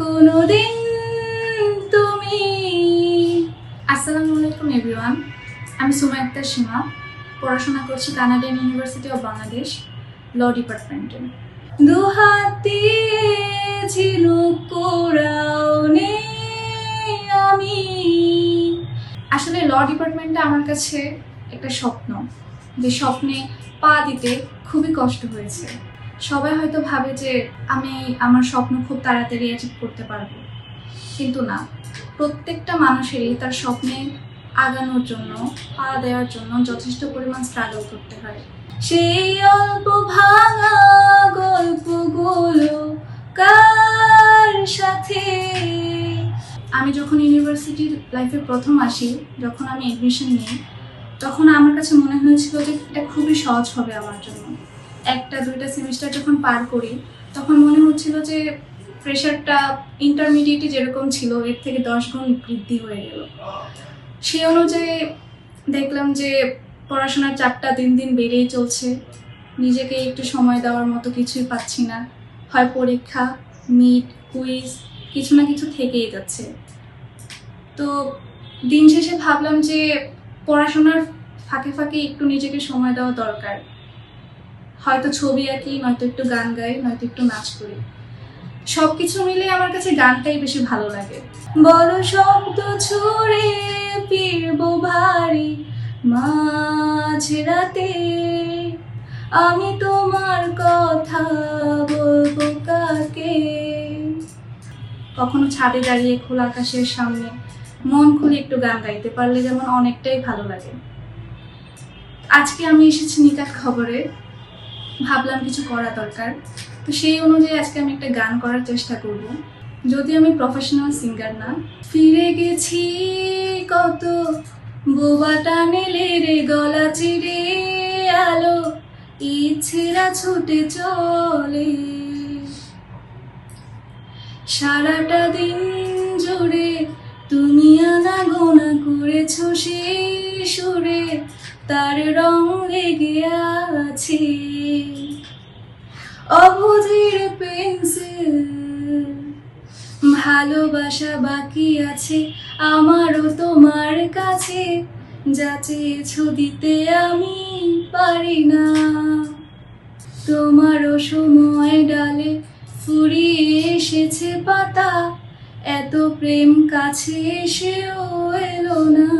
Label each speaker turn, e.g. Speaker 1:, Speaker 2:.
Speaker 1: কোনোদিন তুমি। আসসালামু আলাইকুম এভরিওয়ান আমি সুমা আক্তার সীমা। পড়াশোনা করছি Canadian university of Bangladesh law ডিপার্টমেন্টে দু হাত দিয়ে ঝিনুক কোরাও নে আমি। আসলে ল ডিপার্টমেন্টটা আমার কাছে একটা স্বপ্ন। যে স্বপ্নে পা দিতে খুবই কষ্ট হয়েছে। সবাই হয়তো ভাবে যে আমি আমার স্বপ্ন খুব তাড়াতাড়ি অ্যাচিভ করতে পারব। কিন্তু না। প্রত্যেকটা মানুষেরই তার স্বপ্নে আগানোর জন্য পা দেওয়ার জন্য যথেষ্ট পরিমাণ স্ট্রাগল করতে হয়। সেই অল্প ভাঙা গল্পগুলো কার সাথে? আমি যখন ইউনিভার্সিটি লাইফে প্রথম আসি, যখন আমি এডমিশন নিই, তখন আমার কাছে মনে হয়েছিল যে এটা খুবই সহজ হবে আমার জন্য। একটা দুইটা সেমিস্টার যখন পার করি, তখন মনে হচ্ছিল যে প্রেশারটা ইন্টারমিডিয়েটে যেরকম ছিল, এর থেকে দশ গুণ বৃদ্ধি হয়ে গেল। সেই অনুযায়ী দেখলাম যে পড়াশোনার চাপটা দিন দিন বেড়েই চলছে। নিজেকে একটু সময় দেওয়ার মতো কিছুই পাচ্ছি না। হয় পরীক্ষা মিট কুইজ কিছু না কিছু থেকেই যাচ্ছে। তো দিন শেষে ভাবলাম যে পড়াশোনার ফাঁকে ফাঁকে একটু নিজেকে সময় দেওয়া দরকার। হয়তো ছবি আঁকি, নয়তো একটু গান গাই, নয়তো একটু নাচ করি। সব কিছু মিলে আমার কাছে গানটাই বেশি ভালো লাগে। বড় শব্দ ছুড়ে ফিরবো ভারী মাঝ রাতে আমি তোমার কথা বলব কাকে? কখনো ছাদে দাঁড়িয়ে খোলা আকাশের সামনে, মন খুলে একটু গান গাইতে পারলে যেমন অনেকটাই ভালো লাগে। আজকে আমি এসেছি নিকাত খবরে। ভাবলাম কিছু করা দরকার। তো সেই অনুযায়ী আজকে আমি একটা গান করার চেষ্টা করব। যদি আমি প্রফেশনাল সিঙ্গার না। ফিরে গেছি কত বোবা টানেলে রে, গলা চিরে আলো, ইচ্ছেরা ছুটে চলে। সারাটা দিন জুড়ে তুমি আনা গোনা করেছ সেই সুরে। তার রং লেগে আছে অবুঝের পেন্সিল, ভালোবাসা বাকি আছে আমারও তোমার কাছে। যা চেয়েছো দিতে আমি পারি না। তোমারও সময় ডালে ফুরিয়ে এসেছে পাতা, এত প্রেম কাছে এসেও এলো না।